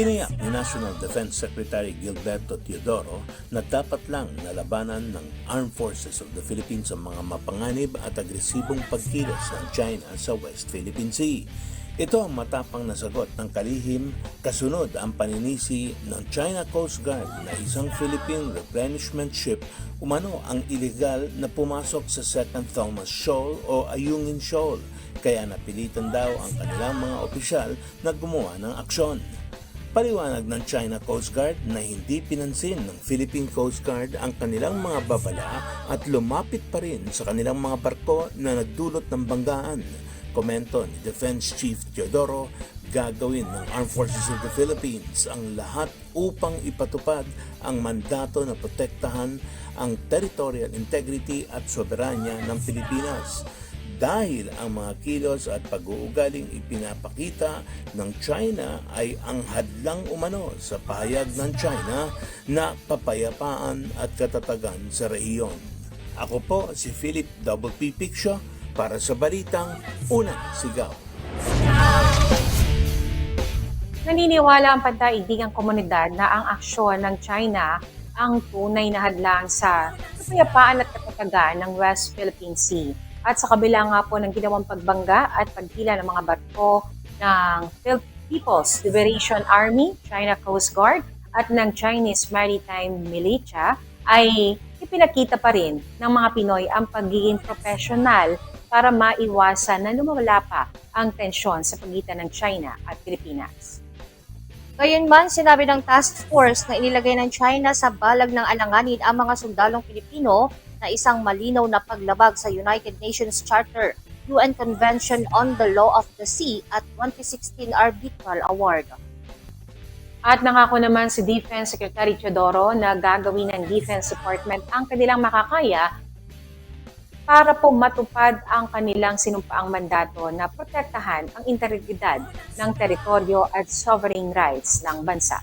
Tiniyak ni National Defense Secretary Gilberto Teodoro na dapat lang nalabanan ng Armed Forces of the Philippines ang mga mapanganib at agresibong pagkilos ng China sa West Philippine Sea. Ito ang matapang na sagot ng kalihim kasunod ang paninisi ng China Coast Guard na isang Philippine replenishment ship umano ang ilegal na pumasok sa Second Thomas Shoal o Ayungin Shoal kaya napilitan daw ang kanilang mga opisyal na gumawa ng aksyon. Paliwanag ng China Coast Guard na hindi pinansin ng Philippine Coast Guard ang kanilang mga babala at lumapit pa rin sa kanilang mga barko na nagdulot ng banggaan. Komento ni Defense Chief Teodoro, gagawin ng Armed Forces of the Philippines ang lahat upang ipatupad ang mandato na protektahan ang territorial integrity at soberanya ng Pilipinas dahil ang mga kilos at pag-uugaling ipinapakita ng China ay ang hadlang umano sa pahayag ng China na papayapaan at katatagan sa rehiyon. Ako po si Philip Double P. Picture para sa Balitang Unang Sigaw. Naniniwala ang pandaigdigang komunidad na ang aksyon ng China ang tunay na hadlang sa kapayapaan at katatagan ng West Philippine Sea. At sa kabila nga po ng ginawang pagbangga at pagtila ng mga barko ng People's Liberation Army, China Coast Guard at ng Chinese Maritime Militia ay ipinakita pa rin ng mga Pinoy ang pagiging professional para maiwasan na lumawala pa ang tensyon sa pagitan ng China at Pilipinas. Gayunman, sinabi ng task force na inilagay ng China sa balag ng alanganin ang mga sundalong Pilipino na isang malinaw na paglabag sa United Nations Charter, UN Convention on the Law of the Sea at 2016 Arbitral Award. At nangako naman si Defense Secretary Teodoro na gagawin ng Defense Department ang kanilang makakaya para po matupad ang kanilang sinumpaang mandato na protektahan ang integridad ng teritoryo at sovereign rights ng bansa.